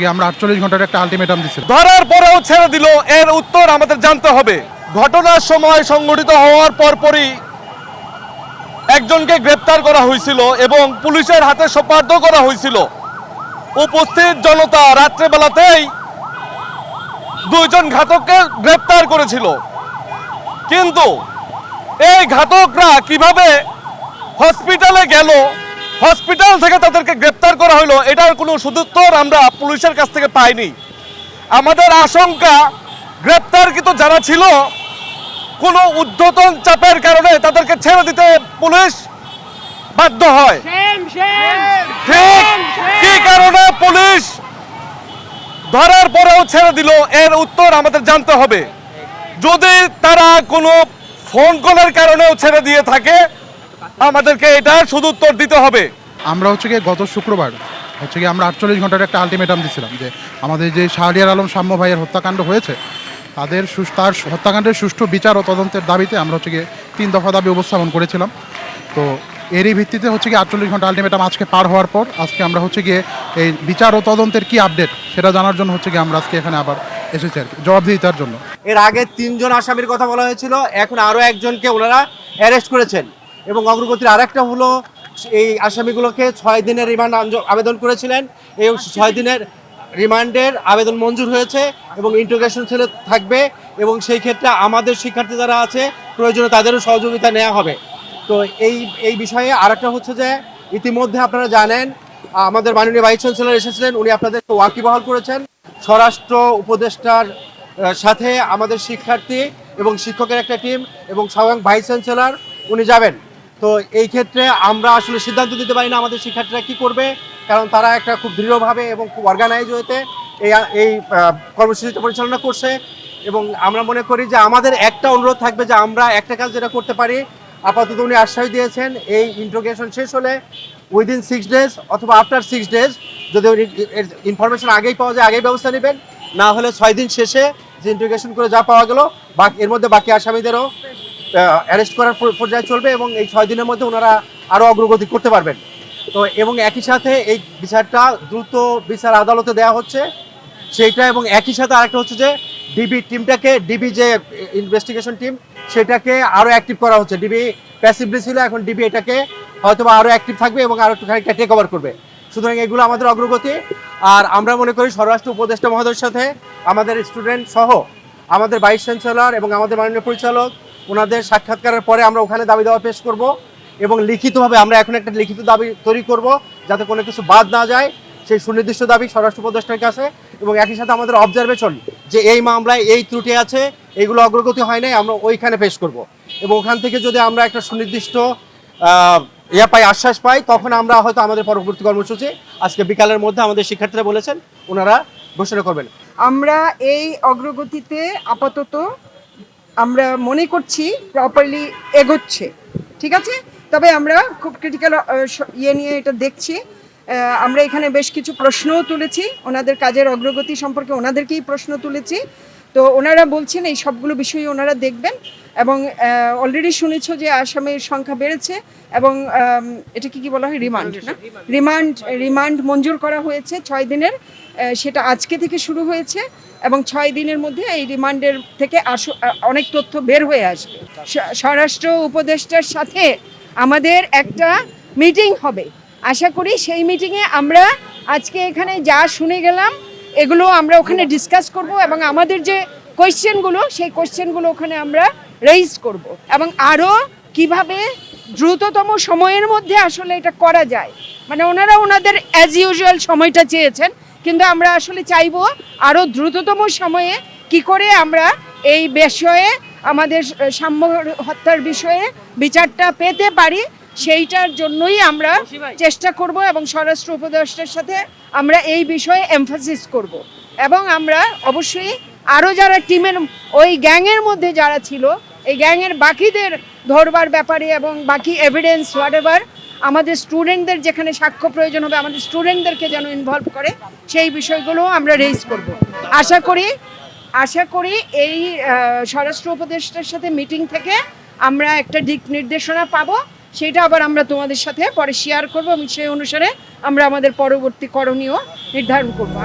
কি আমরা আটচল্লিশ ঘণ্টার একটা আলটিমেটাম দিচ্ছিলাম ধরার পরেও ছেড়ে দিল, এর উত্তর আমাদের জানতে হবে। ঘটনার সময় হওয়ার পরপরই একজনকে গ্রেপ্তার করা হয়েছিল এবং পুলিশের হাতে সোপার্দ করা হয়েছিল। উপস্থিত জনতা রাত্রেবেলাতেই দুইজন ঘাতককে গ্রেপ্তার করেছিল। কিন্তু এই ঘাতকরা কীভাবে হসপিটালে গেল হসপিটাল থেকে তাদেরকে গ্রেপ্তার করা হলো এটার কোনো সদুত্তর আমরা পুলিশের কাছ থেকে পাইনি। আমাদের আশঙ্কা গ্রেপ্তারকৃত যারা ছিল কোনো ঊর্ধ্বতন চাপের কারণে তাদেরকে ছেড়ে দিতে পুলিশ বাধ্য হয়। ঠিক কি কারণে পুলিশ ধরার পরেও ছেড়ে দিল এর উত্তর আমাদের জানতে হবে। যদি তারা কোনো ফোন কলের কারণেও ছেড়ে দিয়ে থাকে আমাদেরকে এটা সদুত্তর দিতে হবে। আমরা হচ্ছে কি গত শুক্রবার হচ্ছে কি আমরা আটচল্লিশ ঘণ্টার একটা আলটিমেটাম দিচ্ছিলাম যে আমাদের যে শাহরিয়ার আলম সাম্য ভাইয়ের হত্যাকাণ্ড হয়েছে তাদের তার হত্যাকাণ্ডের সুষ্ঠু বিচার ও তদন্তের দাবিতে আমরা হচ্ছে গিয়ে তিন দফা দাবি উপস্থাপন করেছিলাম। তো এরই ভিত্তিতে হচ্ছে কি আটচল্লিশ ঘণ্টা আলটিমেটাম আজকে পার হওয়ার পর আজকে আমরা হচ্ছে গিয়ে এই বিচার ও তদন্তের কি আপডেট সেটা জানার জন্য হচ্ছে গিয়ে আমরা আজকে এখানে আবার এসেছি আর কি জবাবদিহিতার জন্য। এর আগে তিনজন আসামির কথা বলা হয়েছিল এখন আরও একজনকে ওনারা অ্যারেস্ট করেছেন। এবং অগ্রগতির আরেকটা হলো এই আসামিগুলোকে ছয় দিনের রিমান্ড আবেদন করেছিলেন এই ছয় দিনের রিমান্ডের আবেদন মঞ্জুর হয়েছে এবং ইন্টিগ্রেশন সেলে থাকবে এবং সেই ক্ষেত্রে আমাদের শিক্ষার্থী যারা আছে, প্রয়োজনে তাদেরও সহযোগিতা নেওয়া হবে। তো এই এই বিষয়ে আরেকটা হচ্ছে যে, ইতিমধ্যে আপনারা জানেন, আমাদের মাননীয় ভাইস চ্যান্সেলর এসেছিলেন, উনি আপনাদেরকে ওয়াকিবহাল করেছেন। স্বরাষ্ট্র উপদেষ্টার সাথে আমাদের শিক্ষার্থী এবং শিক্ষকের একটা টিম এবং স্বয়ং ভাইস চ্যান্সেলর, উনি যাবেন। তো এই ক্ষেত্রে আমরা আসলে সিদ্ধান্ত দিতে পারি না আমাদের শিক্ষার্থীরা কি করবে, কারণ তারা একটা খুব দৃঢ়ভাবে এবং খুব অর্গানাইজ হয়েতে এই এই কর্মসূচিটা পরিচালনা করছে। এবং আমরা মনে করি যে আমাদের একটা অনুরোধ থাকবে যে আমরা একটা কাজ যেটা করতে পারি, আপাতত উনি আশ্বাস দিয়েছেন, এই ইন্ট্রোগেশন শেষ হলে উইদিন সিক্স ডেজ অথবা আফটার সিক্স ডেজ যদি ইনফরমেশন আগেই পাওয়া যায়, আগেই ব্যবস্থা নেবেন। না হলে ছয় দিন শেষে যে ইন্টিগ্রেশন করে যা পাওয়া গেল, বাকি, এর মধ্যে বাকি আসামিদেরও অ্যারেস্ট করার পর- পর্যায়ে চলবে এবং এই ছয় দিনের মধ্যে ওনারা আরও অগ্রগতি করতে পারবেন। তো এবং একই সাথে এই বিচারটা দ্রুত বিচার আদালতে দেওয়া হচ্ছে। সেইটা এবং একই সাথে আরেকটা হচ্ছে যে ডিবি টিমটাকে, ডিবি যে ইনভেস্টিগেশন টিম সেটাকে আরও অ্যাক্টিভ করা হচ্ছে। ডিবি প্যাসিভলি ছিল, এখন ডিবি এটাকে হয়তো বা আরও অ্যাক্টিভ থাকবে এবং আরও একটু খানিকটা টেক ওভার করবে। সুতরাং এগুলো আমাদের অগ্রগতি। আর আমরা মনে করি স্বরাষ্ট্র উপদেষ্টা মহোদয়ের সাথে আমাদের স্টুডেন্ট সহ আমাদের ভাইস চ্যান্সেলর এবং আমাদের মাননীয় পরিচালক ওনাদের সাক্ষাৎকারের পরে আমরা ওখানে দাবি দেওয়া পেশ করব এবং লিখিতভাবে আমরা এখন একটা লিখিত দাবি তৈরি করব যাতে কোনো কিছু বাদ না যায়, সেই সুনির্দিষ্ট দাবি স্বরাষ্ট্র উপদেষ্টার কাছে এবং একই সাথে আমাদের অবজারভেশন যে এই মামলায় এই ত্রুটি আছে, এগুলো অগ্রগতি হয় নাই, আমরা ওইখানে পেশ করব। এবং ওখান থেকে যদি আমরা একটা সুনির্দিষ্ট ইয়া পাই, আশ্বাস পাই, তখন আমরা হয়তো আমাদের পরবর্তী কর্মসূচি আজকে বিকালের মধ্যে আমাদের শিক্ষার্থীরা বলেছেন, ওনারা ঘোষণা করবেন। আমরা এই অগ্রগতিতে আপাতত আমরা মনে করছি প্রপারলি এগোচ্ছে, ঠিক আছে? তবে আমরা খুব ক্রিটিক্যাল ইয়ে নিয়ে এটা দেখছি। আমরা এখানে বেশ কিছু প্রশ্নও তুলেছি। ওনাদের কাজের অগ্রগতি সম্পর্কে ওনাদেরকেই প্রশ্ন তুলেছি। তো ওনারা বলছেন এই সবগুলো বিষয় ওনারা দেখবেন এবং অলরেডি শুনেছো যে আসামের সংখ্যা বেড়েছে এবং আম, এটা কি কি বলা হয়? রিমান্ড না? রিমান্ড রিমান্ড মঞ্জুর করা হয়েছে ছয় দিনের সেটা আজকে থেকে শুরু হয়েছে এবং ছয় দিনের মধ্যে এই রিমান্ডের থেকে আসু অনেক তথ্য বের হয়ে আসবে। স্বরাষ্ট্র উপদেষ্টার সাথে আমাদের একটা মিটিং হবে। আশা করি সেই মিটিংয়ে আমরা আজকে এখানে যা শুনে গেলাম এগুলো আমরা ওখানে ডিসকাস করব এবং আমাদের যে কোয়েশ্চেনগুলো সেই কোয়েশ্চেনগুলো ওখানে আমরা রেইজ করব। এবং আরও কীভাবে দ্রুততম সময়ের মধ্যে আসলে এটা করা যায়। মানে ওনারা ওনাদের অ্যাজ ইউজুয়াল সময়টা চেয়েছেন, কিন্তু আমরা আসলে চাইব আরও দ্রুততম সময়ে কি করে আমরা এই বিষয়ে আমাদের সাম্য হত্যার বিষয়ে বিচারটা পেতে পারি সেইটার জন্যই আমরা চেষ্টা করব এবং স্বরাষ্ট্র উপদেষ্টার সাথে আমরা এই বিষয়ে এমফাসিস করব। এবং আমরা অবশ্যই আরও যারা টিমের ওই গ্যাংয়ের মধ্যে যারা ছিল এই গ্যাংয়ের বাকিদের ধরবার ব্যাপারে এবং বাকি এভিডেন্স হোয়াট আমাদের স্টুডেন্টদের যেখানে সাক্ষ্য প্রয়োজন হবে আমাদের স্টুডেন্টদেরকে যেন ইনভলভ করে সেই বিষয়গুলো আমরা রেজ করব। আশা করি আশা করি এই স্বরাষ্ট্র উপদেষ্টার সাথে মিটিং থেকে আমরা একটা দিক নির্দেশনা পাবো। সেটা আবার আমরা তোমাদের সাথে পরে শেয়ার করব এবং সেই অনুসারে আমরা আমাদের পরবর্তী করণীয় নির্ধারণ করব।